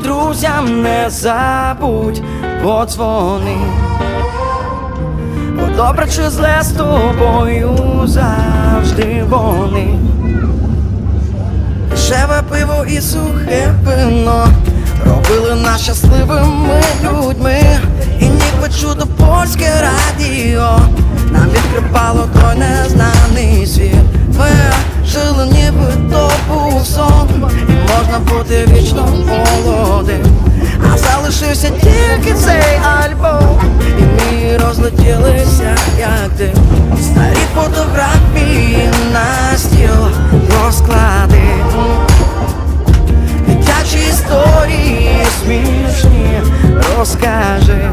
друзям не забудь подзвони. Бо добре чи зле з тобою завжди вони. Дешеве пиво і сухе вино робили нас щасливими людьми. І ніби чудо польське радіо нам відкривало той незнаний світ. Ми жили, ніби то був сон, і можна бути вічно молодим дивився тільки цей альбом. І ми розлетілися, як ти Старі фотографії на стіл розклади. Дитячі історії смішні розкажи.